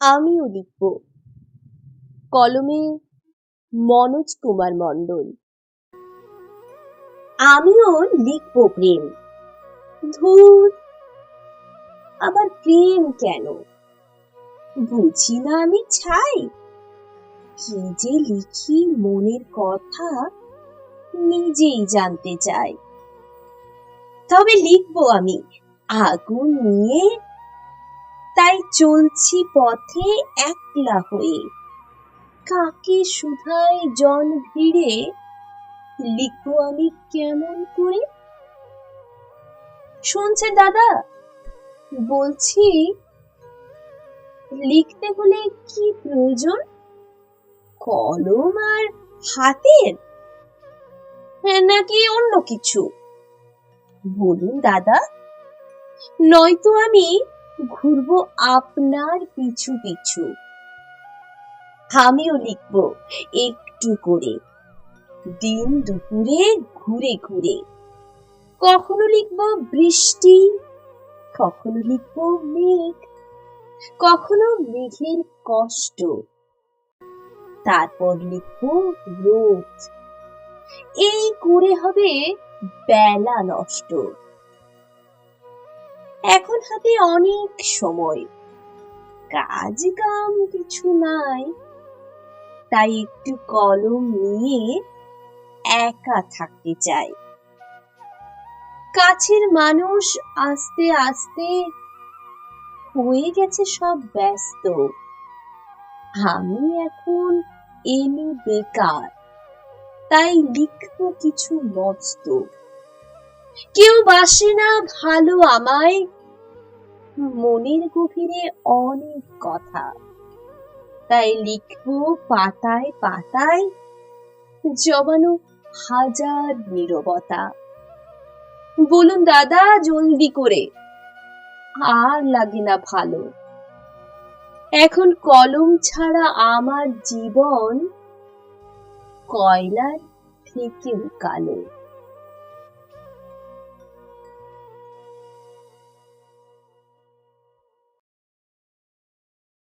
আমিও লিখব। কলমে মনোজ কুমার মণ্ডল। আমিও লিখব প্রেম। ধুর, আবার প্রেম কেন? বুঝি না আমি ছাই। কি যে লিখি মনের কথা নিজেই জানতে চাই। তবে লিখব আমি, আগুন নিয়ে চলছি পথে একলা হয়ে। কাকে শুধায় জন ভিড়ে লিখব আমি কেমন করে? শুনছে দাদা? বলছি লিখতে হলে কি প্রয়োজন? কলম আর হাতের? হ্যাঁ, নাকি অন্য কিছু? বলুন দাদা। নয়তো আমি ঘুরবো আপনার পিছু পিছু। আমিও লিখব একটু করে। দিন দুপুরে ঘুরে ঘুরে। কখনো লিখব বৃষ্টি, কখনো লিখব মেঘ, কখনো মেঘের কষ্ট। তারপর লিখব রোদ। এই করে হবে বেলা নষ্ট। এখন হাতে অনেক সময়। কাজ কাম কিছু নাই। তাই একটু কলম নিয়ে একা থাকতে চাই। কাছের মানুষ আস্তে আস্তে হয়ে গেছে সব ব্যস্ত। আমি এখন এমনি বেকার। তাই লিখব কিছু মস্ত। কেউ বাসে না, ভালো আমায়। মনের গভীরে অনেক কথা। তাই লিখব পাতায় পাতায়, জমানো হাজার নীরবতা। বলুন দাদা, জলদি করে। আর লাগে না ভালো। এখন কলম ছাড়া আমার জীবন কয়লার থেকেও কালো।